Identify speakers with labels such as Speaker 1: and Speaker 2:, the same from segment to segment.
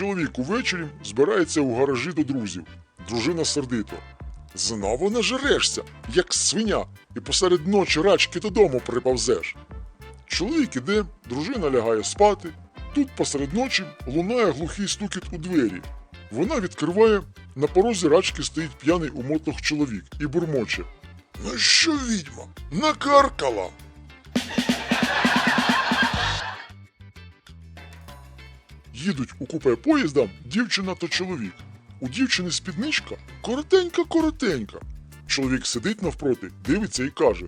Speaker 1: Чоловік увечері збирається у гаражі до друзів. Дружина сердито. Знову нажерешся, як свиня, і посеред ночі рачки додому приповзеш. Чоловік іде, дружина лягає спати. Тут посеред ночі лунає глухий стукіт у двері. Вона відкриває, на порозі рачки стоїть п'яний у мотох чоловік і бурмоче. Ну що, відьма, накаркала? Їдуть у купе поїзда дівчина та чоловік. У дівчини спідничка коротенька-коротенька. Чоловік сидить навпроти, дивиться і каже: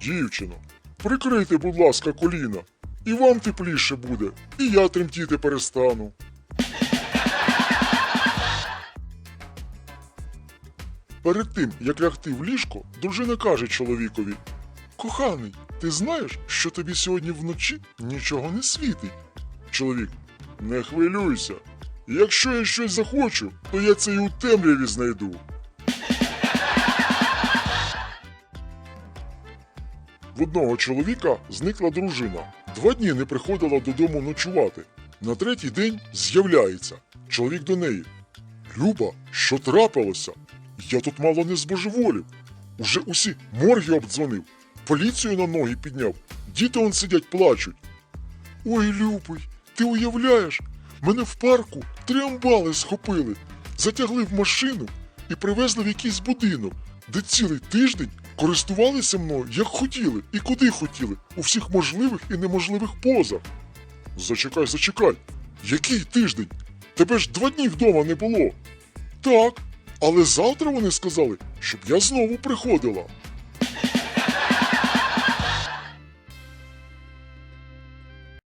Speaker 1: Дівчино, прикрийте, будь ласка, коліна, і вам тепліше буде, і я тремтіти перестану. Перед тим, як лягти в ліжко, дружина каже чоловікові: Коханий, ти знаєш, що тобі сьогодні вночі нічого не світить? Чоловік, не хвилюйся. Якщо я щось захочу, то я це й у темряві знайду. В одного чоловіка зникла дружина. Два дні не приходила додому ночувати. На третій день з'являється. Чоловік до неї. Люба, що трапилося? Я тут мало не збожеволів. Уже усі морги обдзвонив, поліцію на ноги підняв. Діти он сидять, плачуть. Ой, любий, ти уявляєш? Мене в парку три амбали схопили, затягли в машину і привезли в якийсь будинок, де цілий тиждень користувалися мною як хотіли і куди хотіли, у всіх можливих і неможливих позах. Зачекай, зачекай. Який тиждень? Тебе ж два дні вдома не було. Так, але завтра вони сказали, щоб я знову приходила.